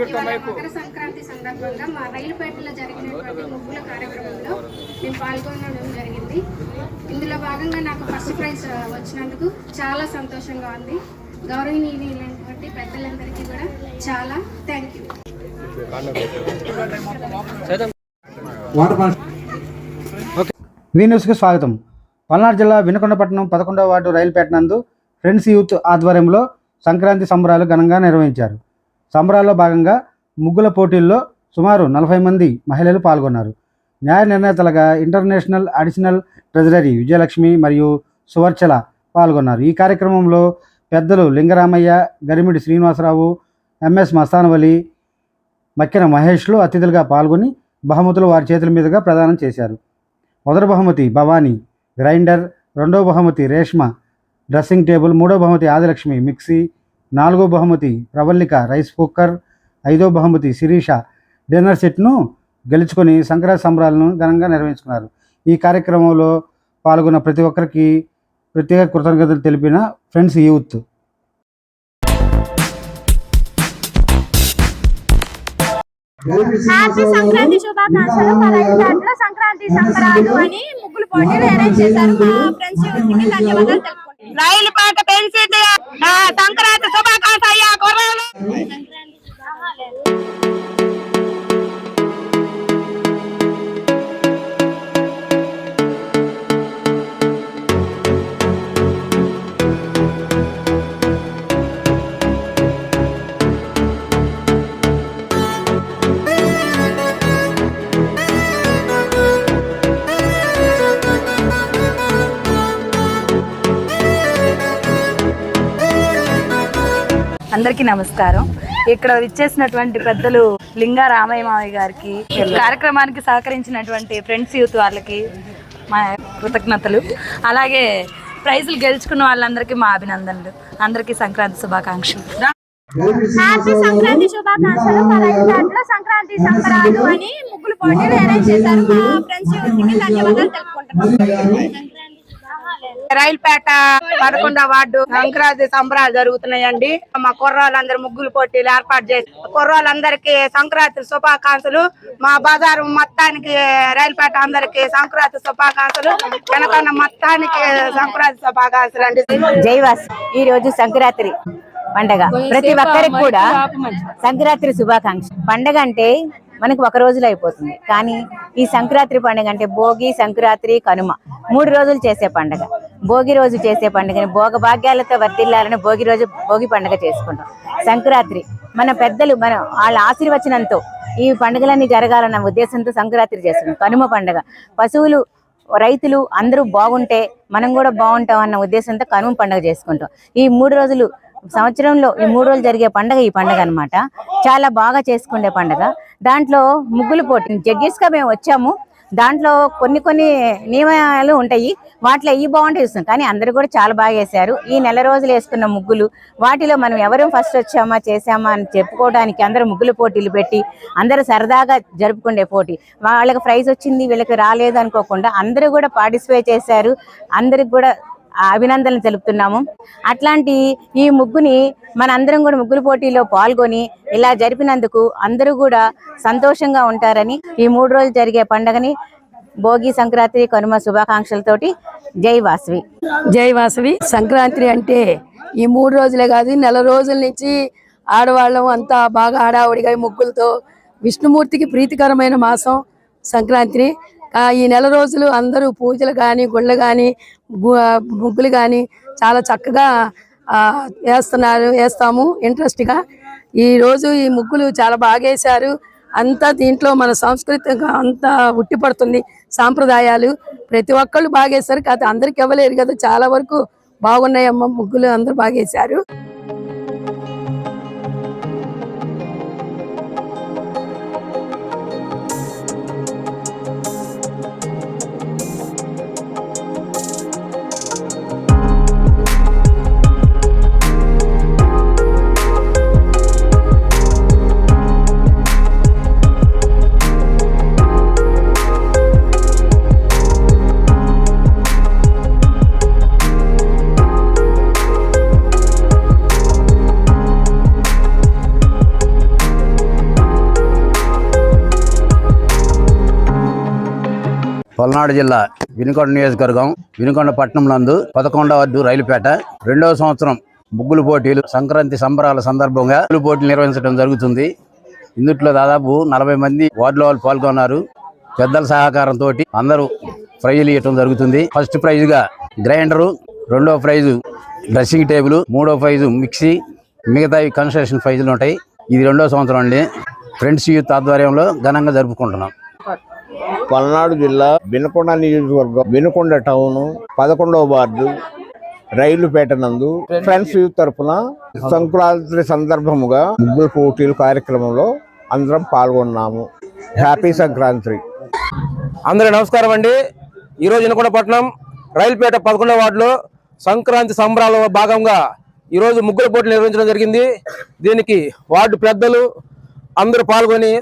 మకర సంక్రాంతి సందర్భంగా మా రైలుపేటలో జరిగినటువంటి ముగ్గుల కార్యక్రమంలో నేను పాల్గొనడం జరిగింది. ఇందులో భాగంగా నాకు ఫస్ట్ ప్రైజ్ వచ్చినందుకు చాలా సంతోషంగా ఉంది. గౌరవనీయులైనటువంటి పెద్దలందరికీ కూడా చాలా థ్యాంక్ యూ. వీ న్యూస్కి స్వాగతం. పల్నాడు జిల్లా వినకొండపట్నం పదకొండవ వార్డు రైలుపేట నందు ఫ్రెండ్స్ యూత్ ఆధ్వర్యంలో సంక్రాంతి సంబరాలు ఘనంగా నిర్వహించారు. సంబరాల్లో భాగంగా ముగ్గుల పోటీల్లో సుమారు నలభై మంది మహిళలు పాల్గొన్నారు. న్యాయ నిర్ణేతలుగా ఇంటర్నేషనల్ అడిషనల్ ట్రెజరీ విజయలక్ష్మి మరియు సువర్చల పాల్గొన్నారు. ఈ కార్యక్రమంలో పెద్దలు లింగరామయ్య గరిమిడి శ్రీనివాసరావు ఎంఎస్ మస్తానవలి మక్కిన మహేష్లు అతిథులుగా పాల్గొని బహుమతులు వారి చేతుల మీదుగా ప్రదానం చేశారు. మొదటి బహుమతి భవానీ గ్రైండర్ రెండో బహుమతి రేష్మ డ్రెస్సింగ్ టేబుల్ మూడో బహుమతి ఆదిలక్ష్మి మిక్సీ నాలుగో బహుమతి ప్రవల్లిక రైస్ కుక్కర్. ఐదో బహుమతి శిరీష. డిన్నర్ సెట్ను గెలుచుకొని సంక్రాంతి సంబరాలను ఘనంగా నిర్వహించుకున్నారు. ఈ కార్యక్రమంలో పాల్గొన్న ప్రతి ఒక్కరికి ప్రత్యేక కృతజ్ఞతలు తెలిపిన ఫ్రెండ్స్ యూత్. హ్యాపీ సంక్రాంతి శుభాకాంక్షలు మా రైతుల సంక్రాంతి సంబరాలు అని ముగ్గులు పోటీలు అరేంజ్ చేశారు మా ఫ్రెండ్స్ యూత్కి. ధన్యవాదాలు తెలుపుకుంటున్నాను రైలు పాట పెంచి సంక్రాంతి శుభాకాంక్ష అయ్యా కుర్రాలు. అందరికీ నమస్కారం. ఇక్కడ ఇచ్చేసినటువంటి పెద్దలు లింగా రామయ్య మావయ్య గారికి కార్యక్రమానికి సహకరించినటువంటి ఫ్రెండ్స్ యూత్ వాళ్ళకి మా కృతజ్ఞతలు. అలాగే ప్రైజులు గెలుచుకున్న వాళ్ళందరికీ మా అభినందనలు. అందరికీ సంక్రాంతి శుభాకాంక్షలు. హ్యాపీ సంక్రాంతి శుభాకాంక్షలు. మా రైతుల సంక్రాంతి సంబరాలు అని ముగ్గులు పోటీలు అరేంజ్ చేశారు మా ఫ్రెండ్స్ యూత్కి ధన్యవాదాలు తెలుపుకుంటున్నాను రైల్పేట పదకొండవ వార్డు సంక్రాంతి సంబరాలు జరుగుతున్నాయండి. మా కుర్రాళ్ళందరూ ముగ్గులు పోటీలు ఏర్పాటు చేసి కుర్రాళ్ళందరికీ సంక్రాంతి శుభాకాంక్షలు. మా బజారు మొత్తానికి రైల్పేట అందరికి సంక్రాంతి శుభాకాంక్షలు. వెనకన్న మొత్తానికి సంక్రాంతి శుభాకాంక్షలు అండి. జైవాస్ ఈ రోజు సంక్రాంతి పండగ. ప్రతి ఒక్కరికి కూడా సంక్రాంతి శుభాకాంక్ష పండగ అంటే మనకు ఒక రోజులో అయిపోతుంది. కానీ ఈ సంక్రాంతి పండుగ అంటే భోగి సంక్రాంతి కనుమ. మూడు రోజులు చేసే పండగ. భోగి రోజు చేసే పండుగని భోగ భాగ్యాలతో వర్తిల్లాలని భోగి రోజు భోగి పండుగ చేసుకుంటాం. సంక్రాంతి మన పెద్దలు మన వాళ్ళ ఆశీర్వచనంతో ఈ పండుగలన్నీ జరగాలన్న ఉద్దేశంతో సంక్రాంతి చేస్తున్నాం కనుమ పండుగ. పశువులు రైతులు అందరూ బాగుంటే మనం కూడా బాగుంటాం అన్న ఉద్దేశంతో కనుమ పండుగ చేసుకుంటాం. ఈ మూడు రోజులు సంవత్సరంలో ఈ మూడు రోజులు జరిగే పండుగ ఈ పండుగ అన్నమాట. చాలా బాగా చేసుకునే పండుగ. దాంట్లో ముగ్గులు పోటీ. జడ్జెస్గా మేము వచ్చాము. దాంట్లో కొన్ని కొన్ని నియమాలు ఉంటాయి. వాటిలో ఈ బాగుంటాయి చూస్తాం కానీ అందరూ కూడా చాలా బాగా వేశారు. ఈ నెల రోజులు వేసుకున్న ముగ్గులు వాటిలో మనం ఎవరు ఫస్ట్ వచ్చామా చేసామా అని చెప్పుకోవడానికి అందరూ ముగ్గుల పోటీలు పెట్టి అందరూ సరదాగా జరుపుకునే పోటీ. వాళ్ళకి ప్రైజ్ వచ్చింది వీళ్ళకి రాలేదు అనుకోకుండా అందరూ కూడా పార్టిసిపేట్ చేశారు. అందరికి కూడా అభినందనలు తెలుపుతున్నాము. అట్లాంటి ఈ ముగ్గుని మనందరం కూడా ముగ్గుల పోటీలో పాల్గొని ఇలా జరిపినందుకు అందరూ కూడా సంతోషంగా ఉంటారని ఈ మూడు రోజులు జరిగే పండగని భోగి సంక్రాంతి కనుమ శుభాకాంక్షలతోటి జై వాసవి. జై వాసవి. సంక్రాంతి అంటే ఈ మూడు రోజులే కాదు నెల రోజుల నుంచి ఆడవాళ్ళం అంతా బాగా ఆడావుడిగా ముగ్గులతో విష్ణుమూర్తికి ప్రీతికరమైన మాసం సంక్రాంతి ఈ నెల రోజులు అందరూ పూజలు కానీ గుళ్ళు కానీ ముగ్గులు కానీ చాలా చక్కగా వేస్తున్నారు వేస్తాము ఇంట్రెస్ట్గా. ఈ రోజు ఈ ముగ్గులు చాలా బాగా వేశారు. అంతా దీంట్లో మన సాంస్కృతిక అంతా ఉట్టిపడుతుంది. సాంప్రదాయాలు ప్రతి ఒక్కళ్ళు బాగా వేశారు. కాదు అందరికి ఇవ్వలేరు కదా. చాలా వరకు బాగున్నాయమ్మ ముగ్గులు అందరూ బాగా పల్నాడు జిల్లా వినుకొండ నియోజకవర్గం వినుకొండ పట్టణం నందు పదకొండవ అడ్డు రైలుపేట. రెండవ సంవత్సరం ముగ్గులు పోటీలు సంక్రాంతి సంబరాల సందర్భంగా ముగ్గులు పోటీలు నిర్వహించడం జరుగుతుంది. ఇందుట్లో దాదాపు నలభై మంది వార్డులో వాళ్ళు పాల్గొన్నారు. పెద్దల సహకారంతో అందరూ ప్రైజులు ఇవ్వటం జరుగుతుంది. ఫస్ట్ ప్రైజ్గా గ్రైండరు రెండో ప్రైజు డ్రెస్సింగ్ టేబుల్ మూడో ప్రైజు మిక్సీ మిగతావి కన్స్ట్రక్షన్ ప్రైజులు ఉంటాయి. ఇది రెండో సంవత్సరం అండి. ఫ్రెండ్స్ యూత్ ఆధ్వర్యంలో ఘనంగా జరుపుకుంటున్నాం. పల్నాడు జిల్లా వినకొండ నియోజకవర్గం వినకొండ టౌన్ పదకొండవ వార్డు రైలుపేట నందు ఫ్రెండ్స్ యూత్ తరపున సంక్రాంతి సందర్భముగా ముగ్గురు పోటీలు కార్యక్రమంలో అందరం పాల్గొన్నాము. హ్యాపీ సంక్రాంతి. అందరి నమస్కారం అండి. ఈరోజు వినకొండపట్నం రైలుపేట పదకొండవ వార్డులో సంక్రాంతి సంబరాల భాగంగా ఈరోజు ముగ్గుల పోటీలు నిర్వహించడం జరిగింది. దీనికి వార్డు పెద్దలు అందరూ పాల్గొని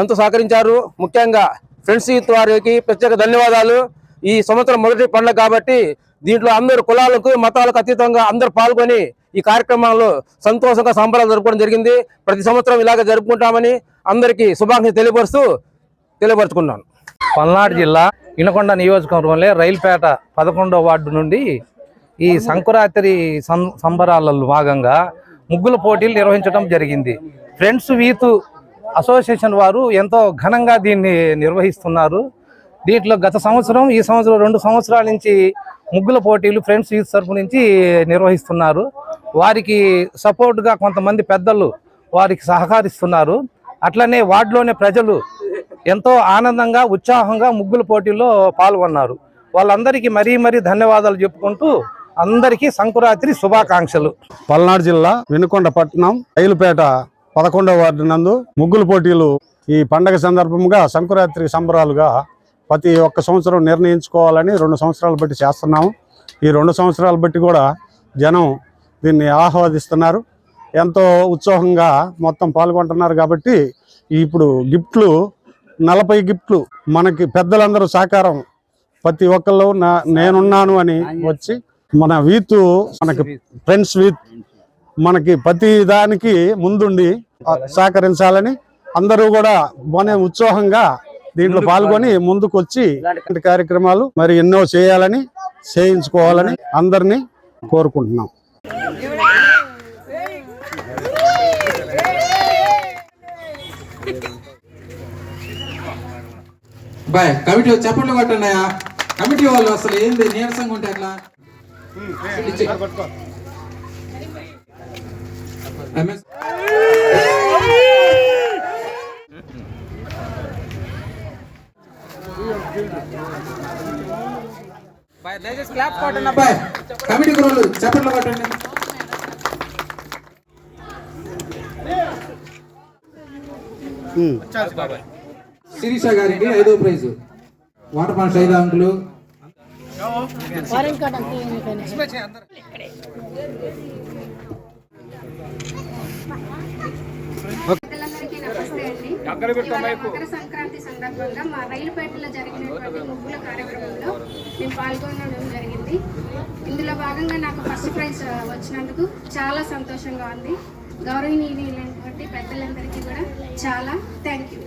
ఎంతో సహకరించారు. ముఖ్యంగా ఫ్రెండ్స్ వారికి ప్రత్యేక ధన్యవాదాలు. ఈ సంవత్సరం మొదటి పండుగ కాబట్టి దీంట్లో అందరు కులాలకు మతాలకు అతీతంగా అందరూ పాల్గొని ఈ కార్యక్రమాల్లో సంతోషంగా సంబరాలు జరుపుకోవడం జరిగింది. ప్రతి సంవత్సరం ఇలాగే జరుపుకుంటామని అందరికీ శుభాకాంక్షలు తెలియపరుస్తూ తెలియపరుచుకున్నాను. పల్నాడు జిల్లా ఇనకొండ నియోజకవర్గంలో రైల్పేట పదకొండవ వార్డు నుండి ఈ సంకురాత్రి సం సంబరాలలో భాగంగా ముగ్గుల పోటీలు నిర్వహించడం జరిగింది. ఫ్రెండ్స్ వీత్ అసోసియేషన్ వారు ఎంతో ఘనంగా దీన్ని నిర్వహిస్తున్నారు. దీంట్లో గత సంవత్సరం ఈ సంవత్సరం రెండు సంవత్సరాల నుంచి ముగ్గుల పోటీలు ఫ్రెండ్స్ యూత్ తరపు నుంచి నిర్వహిస్తున్నారు. వారికి సపోర్ట్గా కొంతమంది పెద్దలు వారికి సహకరిస్తున్నారు. అట్లనే వార్డులోనే ప్రజలు ఎంతో ఆనందంగా ఉత్సాహంగా ముగ్గుల పోటీల్లో పాల్గొన్నారు. వాళ్ళందరికీ మరీ మరీ ధన్యవాదాలు చెప్పుకుంటూ అందరికీ సంకురాత్రి శుభాకాంక్షలు. పల్నాడు జిల్లా వినుకొండ పట్టణం రైలుపేట పదకొండవ వార్డు నందు ముగ్గుల పోటీలు ఈ పండగ సందర్భంగా సంకురాత్రి సంబరాలుగా ప్రతి ఒక్క సంవత్సరం నిర్ణయించుకోవాలని రెండు సంవత్సరాలు బట్టి చేస్తున్నాము. ఈ రెండు సంవత్సరాలు బట్టి కూడా జనం దీన్ని ఆహ్వాదిస్తున్నారు. ఎంతో ఉత్సాహంగా మొత్తం పాల్గొంటున్నారు కాబట్టి ఇప్పుడు గిఫ్ట్లు నలభై గిఫ్ట్లు మనకి పెద్దలందరూ సహకారం ప్రతి ఒక్కళ్ళు నా నేనున్నాను అని వచ్చి మన వీతు మనకి ఫ్రెండ్స్ వీత్. మనకి ప్రతి దానికి ముందుండి సహకరించాలని అందరూ కూడా మన ఉత్సాహంగా దీంట్లో పాల్గొని ముందుకు వచ్చి ఇలాంటి కార్యక్రమాలు మరి ఎన్నో చేయాలని చేయించుకోవాలని అందరినీ కోరుకుంటున్నాం. బాయ్ కమిటీ చెప్పండి కమిటీ వాళ్ళు అసలు ఏంది నీరసంగా ఉంటే అట్లా. ఎంఎస్ కమిటీ గురువులు చెప్పండి కొట్టండి శిరీష గారికి ఐదో ప్రైజ్. వాటర్ పంచ్ ఐదు అంకులు. మకర సంక్రాంతి సందర్భంగా మా రైలుపేటలో జరిగినటువంటి ముగ్గుల కార్యక్రమంలో మేము పాల్గొనడం జరిగింది. ఇందులో భాగంగా నాకు ఫస్ట్ ప్రైజ్ వచ్చినందుకు చాలా సంతోషంగా ఉంది. గౌరవనీయులైనటువంటి పెద్దలందరికీ కూడా చాలా థ్యాంక్ యూ.